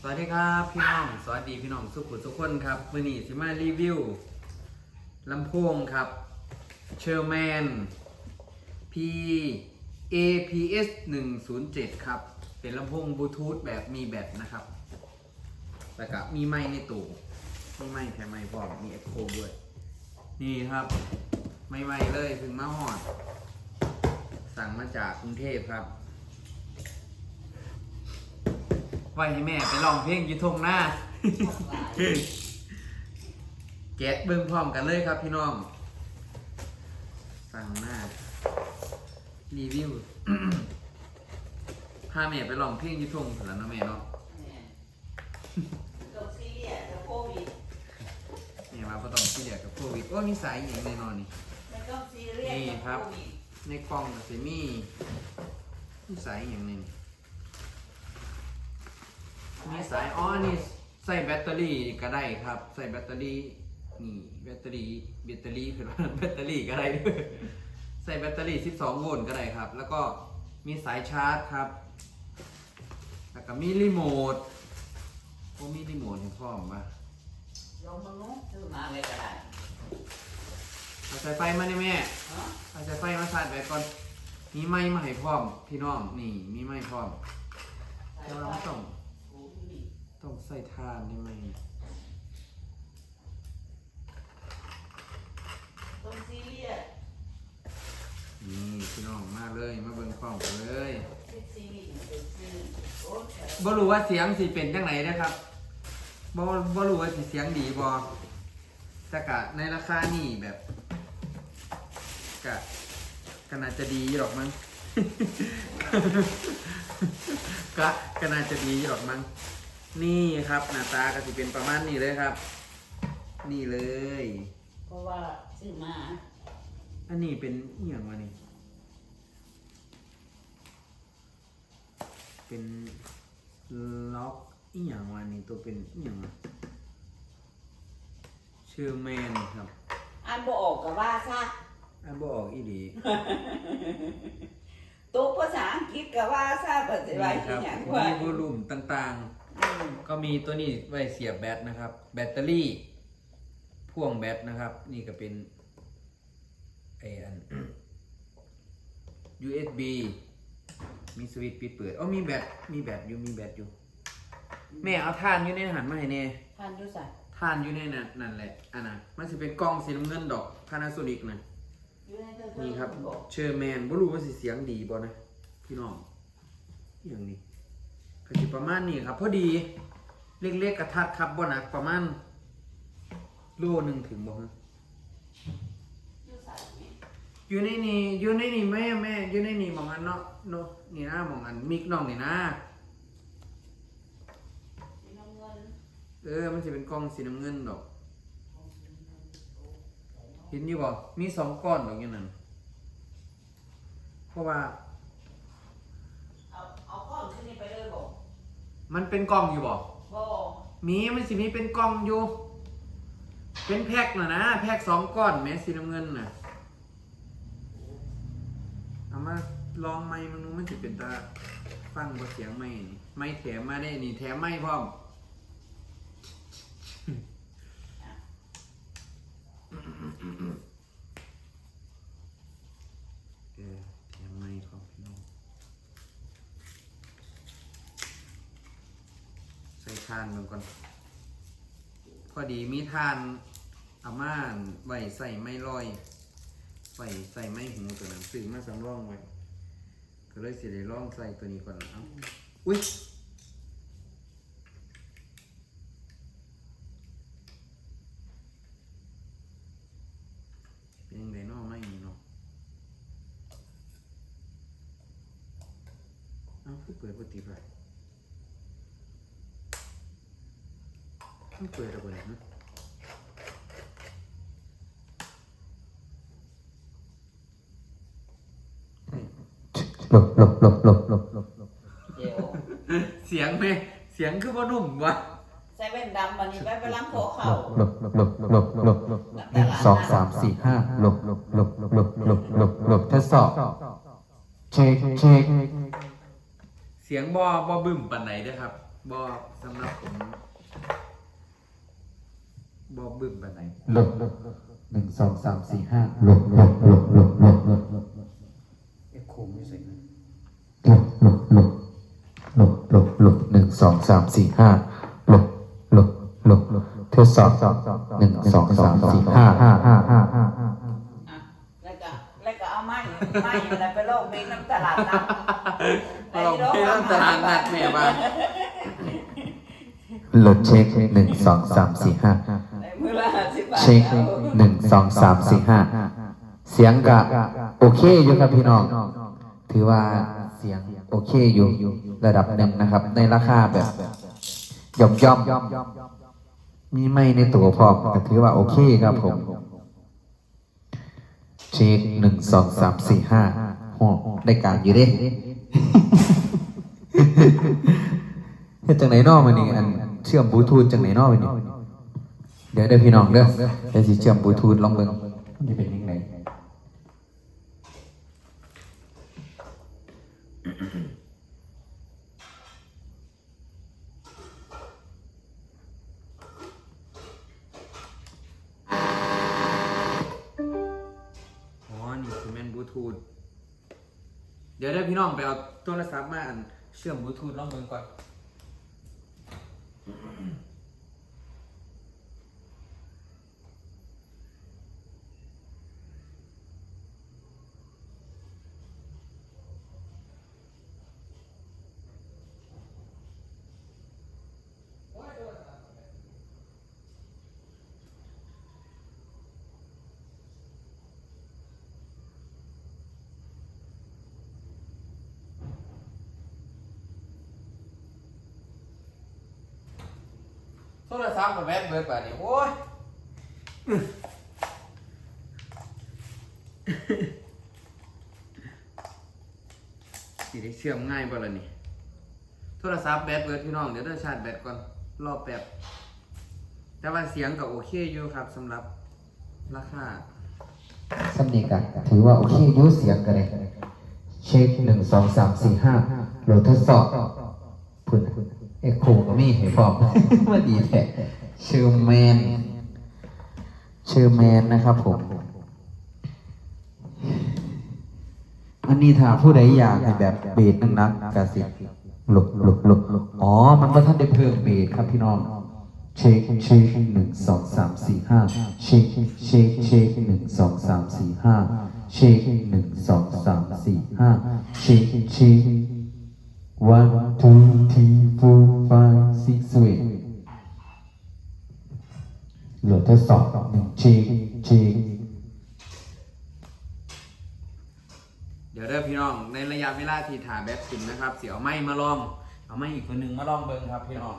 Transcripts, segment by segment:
สวัสดีครับพี่น้อง สวัสดีพี่น้องสุขุทุกคนครับมื่อนี้สิมารีวิวลำโพงครับเชอร์แมน P APS 107ครับ เป็นลำโพงบลูทูธแบบมีแบตนะครับ แล้วก็มีไม้ในตู้มีไม้แถมไม้พร้อมมีเอ็กโคด้วย นี่ครับ ไม่ไหวเลยถึงมาหอด สั่งมาจากกรุงเทพครับ ไว้ให้แม่ไปลองเพลงอยูทงหน้า แกะเบิ่งพร้อมกันเลยครับพี่น้องสั่งหน้า รีวิว พาแม่ไปลองเพลงอยูทงเถอะแล้วเนาะแม่เนาะตกซีเรียสกับโควิดแม่มาพอต้องที่เดียวกับโควิดโอ้มีสายอย่างแน่นอนนี่ไม่ต้องซีเรียสนี่กับครับโควิดในกล่องก็สิมีมีสายอย่างหนึ่ง มีสายอ๋อนี่ใส่แบตเตอรี่ก็ได้ครับ ใส่แบตเตอรี่นี่แบตเตอรี่แบตเตอรี่คือว่าแบตเตอรี่ก็ได้ด้วยใส่แบตเตอรี่ 12 โวลต์ก็ได้ครับ แล้วก็มีสายชาร์จครับ แล้วก็มีรีโมทโอ้มีรีโมทให้พร้อมป่ะลองมาโน้ซื้อมาเลยก็ได้เอาสายไฟมาเนี่ยแม่เนาะเอาสายไฟมาชาร์จแบตก่อน มีไม้มาให้พร้อม พี่น้องนี่มีไม้พร้อมใส่แต่ไฟว่าต้องโอ้ย ต้องใส่ทานได้ไหมต้องซีเรียสนี่พี่น้องมาเลยมาเบิ่งพร้อมกันเลยเซ็กซี่นี่เป็นซีโอ้ยบ่รู้ว่าเสียงสิเป็นจังไหนนะครับบ่บ่รู้ว่าสิเสียงดีบ่แต่กะในราคานี่แบบกะก็น่าจะดีหรอกมั้ง กะก็น่าจะดีหรอกมั้ง นี่ครับหน้าตาก็สิเป็นประมาณนี้เลยครับ นี่เลย เพราะว่าซื้อมาอันนี้เป็นอหย่างวะนี่ เป็นล็อกอีหยังวะนี่ตัวเป็นอีหยังวะเชอร์แมนครับอ่านบ่ออกกับว่าซะอันบออกอีดีตัวภาษาอังกฤษกับว่าซะปัจจุบันนี่คที่รับอย่างมีว่าวอลลุ่มต่างอืมๆ ก็มีตัวนี้ไว้เสียบแบตนะครับ แบตเตอรี่ พ่วงแบตนะครับ นี่ก็เป็นไออัน USB มีสวิตช์ปิดเปิดอ๋อมีแบตมีแบตอยู่มีแบตอยู่ แม่เอาท่านอยู่ในหันมาให้แน่ทานดูสัตท่านอยู่ในนั่นนั่นแหละอันน่ะมันจะเป็นกล้องสีน้ำเงินดอก Panasonic นะอยู่ในเธอนี่ครับบอกเชอร์แมนบ่รู้ว่าสิเสียงดีบ่นะพี่น้องอหย่างนี้ ก็สิประมาณนี้ครับ พอดีเล็กๆกระทัดครับบ่หนักประมาณโลหนึงถึงบ่ฮะดูสัตว์นี่อยู่ในนี่อยู่ในนี่แม่แม่อยู่ในนี่หมองอันเนาะเนาะนี่นะหมองอันมิกน้องนี่นะสีน้ำเงินเออมันจะเป็นกล้องสีน้ำเงินดอกเห็นอยู่บ่มีสองก้อนดอกอย่างนั้นเพราะว่าเอาเอาก้อนขึ้นนี่ไปเลยบอก มันเป็นกล้องอยู่บ่บอกมีมันสิมีเป็นกล้องอยู่ เป็นแพ็คน่ะนะแพ็คสองก้อนแม้สีน้ำเงินน่ะเอามาลองไม้มันดูมันสิเป็นตาฟังบ่เสียงไม้นี่ไม้แถมมาได้นี่แถมไม้พร้อม เออแถมไม้พร้อมพี่น้อง ใส่ทานลง ก่อน พอดีมีทานอาม่านไว้ใส่ไม้ลอยไว้ใส่ไม้หูตัวนั้นซื้อมาสำรองไว้ก็เลยสิได้ลองใส่ตัวนี้ก่อนเอ้าอุ้ยเป็นยังไงเนาะไม่มีเนาะเอ้าคือเปิดปกติไป มันเปิดอะไรนะหลบหลบหลบหลบหลบหลบหลบเดี๋ยวเสียงไหมเสียงคือว่านุ่มวะใส่แว่นดำมันนี่ไปไปล้างคอหลเข่าบหลบหลบหลบหลบหลบหนึ่งสองสามสี่ห้าหลบหลบหลบหลบหลบหลบหลบทดสอบเช็คเช็คเสียงบอบอบึ้มปันไหนเด้อครับ บอสำหรับผม บอบึ้มแบบไหนหลบหนึ่งสองสามสี่ห้าหลบหลบหลบหลบหลบหลบหลบเอ็กโคไม่ใส่นะหลบหลบหลบหลบหลบหลบหนึ่งสองสามสี่ห้าหลบหลบหลบหลบทดสอบหนึ่งสองสามสี่ห้าห้าห้าห้าห้าห้าอะแล้วก็แล้วก็เอาไม้ไม้อะไรไปโลกในน้ำตลาดนัดเราไม่ต้องตลาดนัดแม่บ้านหลดเช็คหนึ่งสองสามสี่ห้า เช็คหนึ่งสองสามสี่ห้าเสียงกะโอเคอยู่ครับพี่น้อง ถือว่าเสียงโอเคอยู่ระดับหนึ่งนะครับ ในราคาแบบย่อมย่อมมีไม่ในตัวพอมก็ถือว่าโอเคครับผม เช็คหนึ่งสองสามสี่ห้าโอ้ได้การอยู่เด้เฮ็ดจังไหนนอกมันนี่อันเชื่อมบลูทูธจังไหนนอกมันนี่ เดี๋ยวเดี๋ยวพี่น้องเด้อเดี๋ยวสิเชื่อมบลูทูธลองเบิ่งมันจะเป็นยังไงอ๋อนี่คือแมนบลูทูธเดี๋ยวได้พี่น้องไปเอาโทรศัพท์มาอันเชื่อมบลูทูธลองเบิ่งก่อน รศัพท์กับแบตเบิดป่ะนี่โอ้ยสิได้เชื่อมง่ายบ่ล่ะนี่ โทรศัพท์แบตเบิดพี่น้องเดี๋ยวเด้อชาร์จแบตก่อนรอแป๊บแต่ว่าเสียงก็โอเคอยู่ครับสำหรับราคาสำเนียงกันถือว่าโอเคอยุ่เสียงกันเลยเช็คหนึ่งสองสามสี่ห้าโหลดทดสอบพุ่น เอกโคก็มีให้พร้อมว่าดีแท้ชอร์แมนชอร์แมนนะครับผม อันนี้ถ้าผู้ใดอยากให้แบบเบสนักๆกสิหลบหลบหลบหลบอ๋อ มันก็ท่านได้เพิ่มเบสครับพี่น้องเช็คเช็คหนึ่งสองสามสี่ห้าเช็คเช็คเช็คหนึ่งสองสามสี่ห้าเช็คหนึ่งสองสามสี่ห้าเช็คเช็ค one two three four five six seven หลดทดสอบหนึ่งเช็คเช็คเดี๋ยวเด้อพี่น้อง ในระยะเวลาที่ถ่าแบบสิ้นนะครับ เสียวไม่มาลอง เอาไม่อีกคนหนึ่งมาลองเบิ้งครับพี่น้อง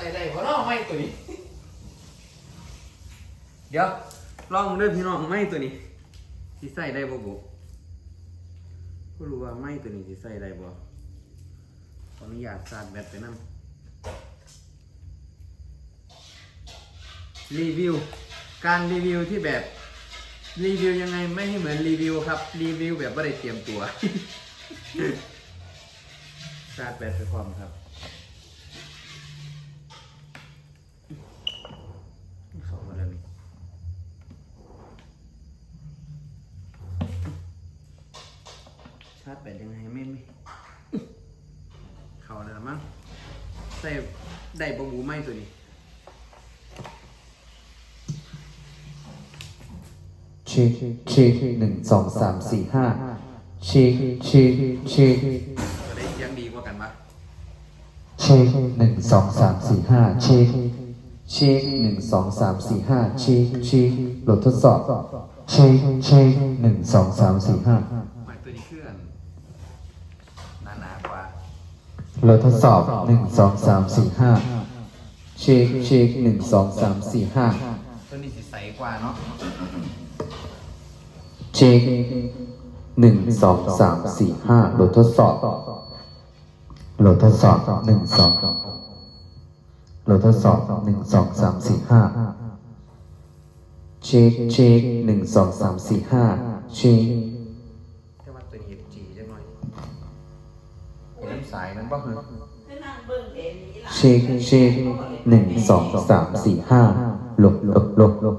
ส่ได้เพราะน้องไม่ตัวนี้เดี๋ยวลองด้วยพี่น้องไม่ตัวนี้สิใส่ได้บ่บุก็รู้ว่าไม่ตัวนี้สิใส่ได้บ่ขออนุญาตสาดแบตไปนั่รีวิว การรีวิวที่แบบ รีวิวยังไงไม่ให้เหมือนรีวิวครับ รีวิวแบบไม่ได้เตรียมตัวสาดแบตไปพร้อมครับ เขามาแล้วนี่ชาร์จแบตยังไงไม่ไม่ เขาแล้วมั้ง ใส่ได้บะหมูไหมตัวนี้เช็คเช็คหนึ่งสองสามสี่ห้าเช็คเช็คเช็คก็ได้เสียังดีกว่าว่ากันปะเช็คหนึ่งสองสามสี่ห้าเช็คเช็คหนึ่งสองสามสี่ห้าเช็คเช็คโหลดทดสอบเช็คเช็คหนึ่งสองสามสี่ห้า หมายตัวนี้เคลื่อนหนาๆกว่า โหลดทดสอบหนึ่งสองสามสี่ห้าเช็คเช็คหนึ่งสองสามสี่ห้าตัวนี้สิใสกว่าเนาะเช็คหนึ่งสองสามสี่ห้าโหลดทดสอบโหลดทดสอบหนึ่งสองโหลดทดสอบหนึ่งสองสามสี่ห้าเช็คเช็คหนึ่งสองสามสี่ห้าเช็ค บ่เหรอคือนั่งเบิ่งเห็นนี้ล่ะเช็คเช็คหนึ่งสองสามสี่ห้าหลบหลบหลบหลบ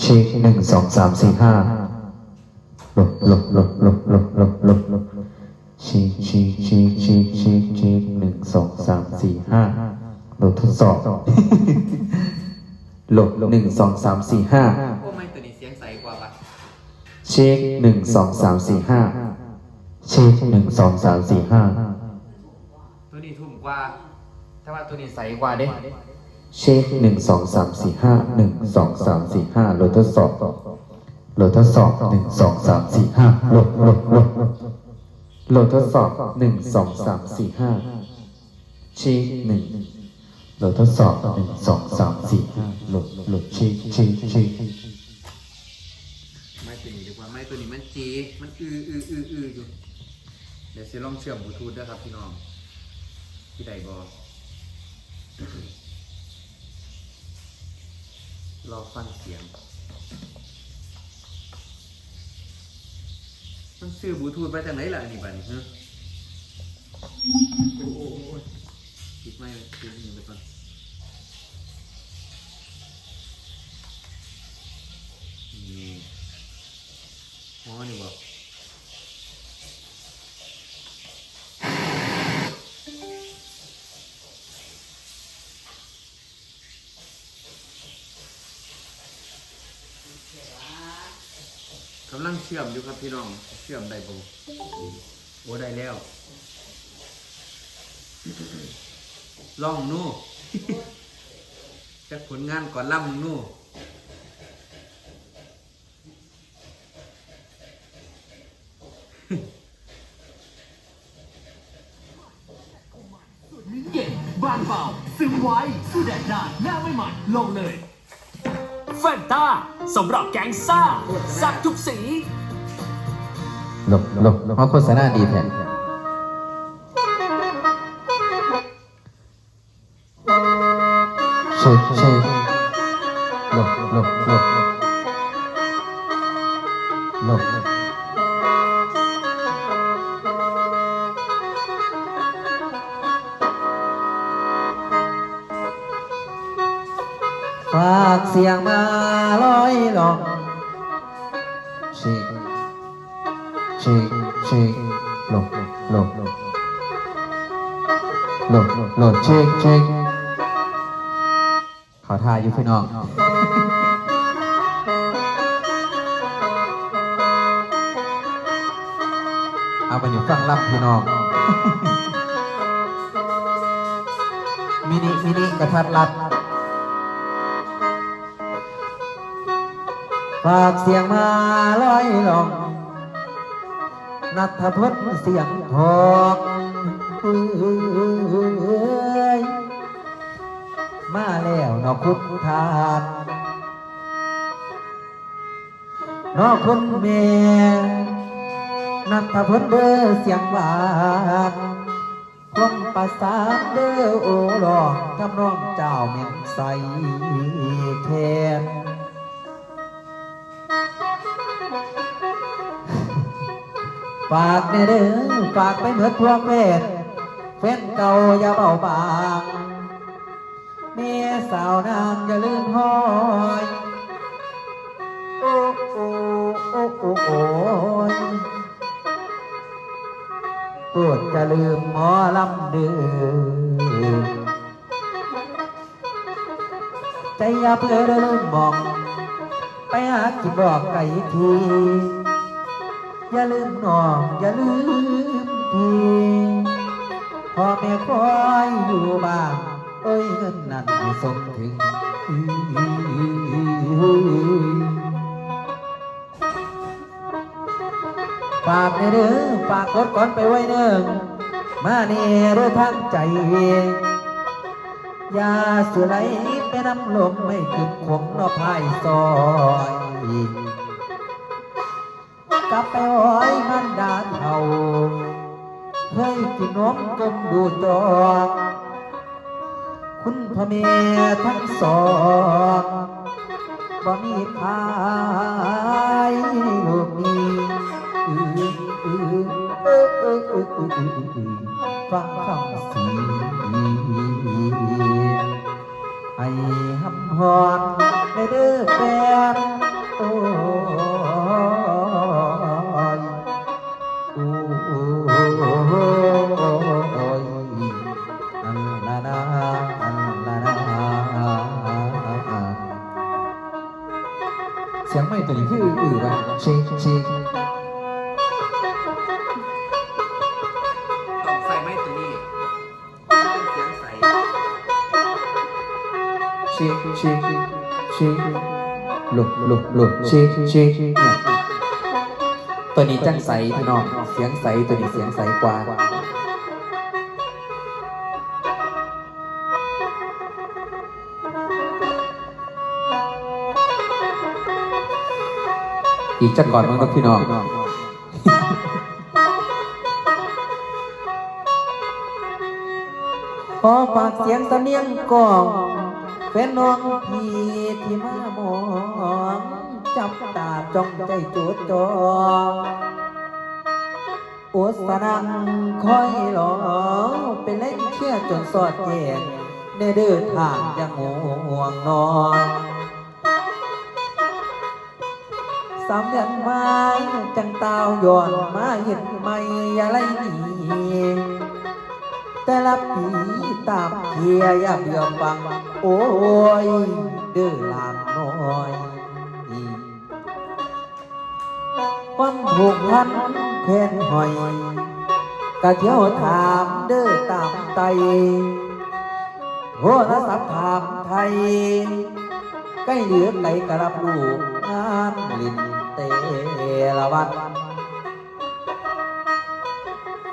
เช็คหนึ่งสองสามสี่ห้าหลบหลบหลบหลบหลบหลบหลบหลบเช็คเช็คเช็คเช็คเช็คเช็คหนึ่งสองสามสี่ห้าหลบทดสอบหลบหนึ่งสองสามสี่ห้าโอ้ไม่ตัวนี้เสียงใสกว่าปะเช็คหนึ่งสองสามสี่ห้าเช็คหนึ่งสองสามสี่ห้าตั วนี้ทุ่มกว่าแต่ว่าตัวนี้ใสกว่าเด้เช็คหนึ่งสองสามสี่ห้าหนึ่งสองสามสี่ห้าโหลดทดสอบโหลดทดสอบหนึ่งสองสามสี่ห้าโหลดโหลดโหลดโหลดทดสอบหนึ่งสองสามสี่ห้าเช็คหนึ่งโหลดทดสอบหนึ่งสองสามสี่ห้าโหลดโหลดเช็คเช็คเช็คไม่ตัวนี้ดีกว่าไม่ตัวนี้มันจีมันอืออืออืออืออยู่เดี๋ยวสิลองเชื่อมบลูทูธด้วยครับพี่น้อง พี่ใดบอรอฟังเสียง มันซื้อบลูทูธไปจากไหนล่ะนี่บัดนี้ฮะโอ้โหปิดไม่ปิดหนี่งไปก่อนนี่อ๋อนี่บอก เชื่อมอยู่ครับพี่น้อง เชื่อมได้บ่โอ้ได้แล้ว ลองนู่จะผลงานก่อนล่ำนู่เย็นบางเบาซึมไว้สู้แดดได้หน้าไม่หมันลงเลยแฟนตาสำหรับแก๊งซ่าสักทุกสี หลบหลบเพราะโฆษณาดีแท้เช็คเช็คหลบหลบหลบหลบฝากเสียงมาลอยหลอง เช็คเช็คหลบหลบหลบหลบหลบเช็คเช็คขอทายอยู่พี่น้องเอาไปอยู่ฟังรับพี่น้องมินิมินิกระทัดรัดฝากเสียงมาลอยลอง นัทพจน์เสียงทองมาแล้วนอกคุกทานนอกคนเมนัทพจน์เบอร์เสียงหวานพร้อมประสานเด้อโอหลองทำนองเจ้าเมียนใสแทน ฝากแน่เด้อฝากไปเหมือนพวกเพศแฟนเก่าอย่าเบาบางเมียสาวนางอย่าลืมห้อยโอ้โอ้โอ้โอ้โอ้ยปวดจะลืมหมอลำเดือใจอย่าเพลินมอง ไปหากินบอกไก่ที อย่าลืมน้องอย่าลืมพี่พ่อแม่คอยอยู่บ้านเอ้ยเงินนั้นส่งถึงฝากเด้อฝากรถก่อนไปไว้เด้อมาเน่เด้อทางใจอย่าสุไหลไปน้ำลมไม่ขึ้นคงนอพายซอย กลับไปอ้อยมันดานเฮาเฮ้ยกินนมกลมดูจอคุณพ่อแม่ทั้งสองบ่มีขายโลกนี้ฟังคำสีให้หำหอนในเด้อแฟน ช็คเช็คเช็คหลบหลบหลบเช็คเช็คเนี่ยตัวนี้จังใสพี่น้องเสียงใสตัวนี้เสียงใสกว่าอีกจักก่อนมั้งครับพี่น้องขอฝากเสียงสำเนียงกอง แฟนน้องพี่ที่มามองจับตาจ้องใจจดจออุสนังคอยหลอเป็นเล่นเชื่อจนสอดแยกในเดินทางยังห่วงนอนสามเดือนมาจังตาวย้อนมาเห็นไม่อย่าไรนี แต่ละปีตามเทียอย่าเบื่อฟัง โอ้ย เดือลานน้อยความผูกพันแควนหอยกะเที่ยวถามเด้อตามไตโทรศัพท์ถามไทยใกล้เหลือไก่กระรับลูกงานลินเตละวัน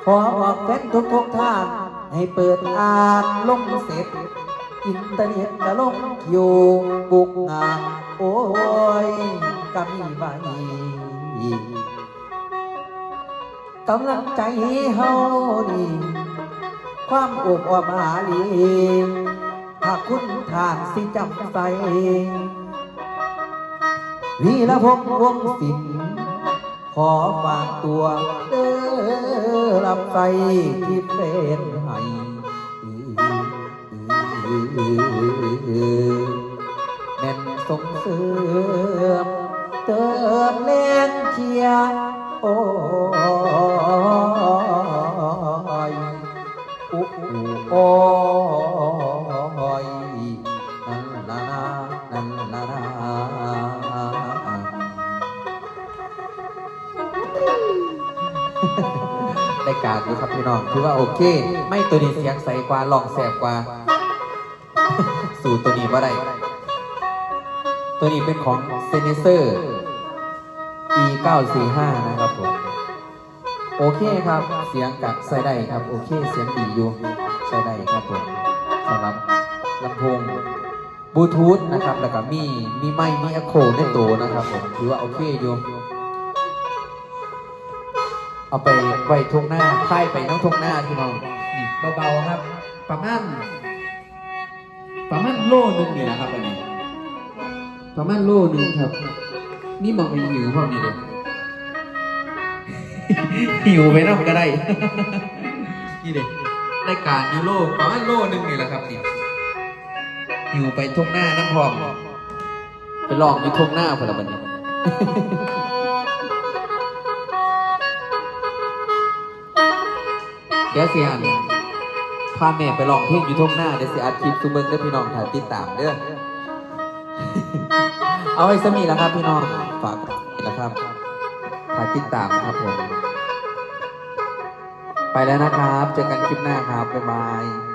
ขอบอกแฟนทุกทุกท่าน ให้เปิดอ่านลงเสร็จ อินเทอร์เน็ตก็ลงอยู่บุกงานโอ้ยก็มีใบกำลังใจเฮานี่ความอกอ่อมหาลีถ้าคุณทานสิจำใสวีละพงวงศิขอฝากตัวเด้อรับใส่ที่เป็น แม่นส่งเสริมเติมแรงเชียร์โอ้ยอุโอ้ยนั่นละนานั่นละนาได้การอยู่ครับพี่น้องคือว่าโอเค ไม่ตัวนี้เสียงใสกว่าลองแสบกว่า สู่ตัวนี้ว่าได้ ตัวนี้เป็นของเซนเซอร์ e 9 4 5 นะครับผม โอเคครับ เสียงกับใส่ได้ครับ โอเค เสียงดีอยู่ใช้ได้ครับผมสำหรับลำโพงบลูทูธนะครับ แล้วก็มีมีไมค์มีอะโคในตัวนะครับผมถือว่าโอเคอยู่เอาไปไว้ทุ่งหน้าค่ายไปน้องทุ่งหน้าพี่น้องนี่เบาๆครับ ประมาณ ประมาณโลนึงเนี่ยนะครับอันนี้ ประมาณโลนึงครับ นี่มองไปหิวพร้อมนี่เลยหิวไปน้ำก็ได้ นี่เด็กได้การยูโรประมาณโลนึงนี่แหละครับนี่หิวไปทุ่งหน้าน้ำพร้อมไปลองอยู่ทุ่งหน้าพอละบันนี้เดี๋ยวสิอัน พาแม่ไปลองเพลงอยู่ทุ่งหน้าเดี๋ยวสิอัดคลิปซูเบิร์เด้อพี่น้องถ่ายติดตามเด้อ เอาไว้สมีแล้วครับพี่น้อง ฝากแล้วครับถ่ายติดตามครับผม ไปแล้วนะครับ เจอกันคลิปหน้าครับ บ๊ายบาย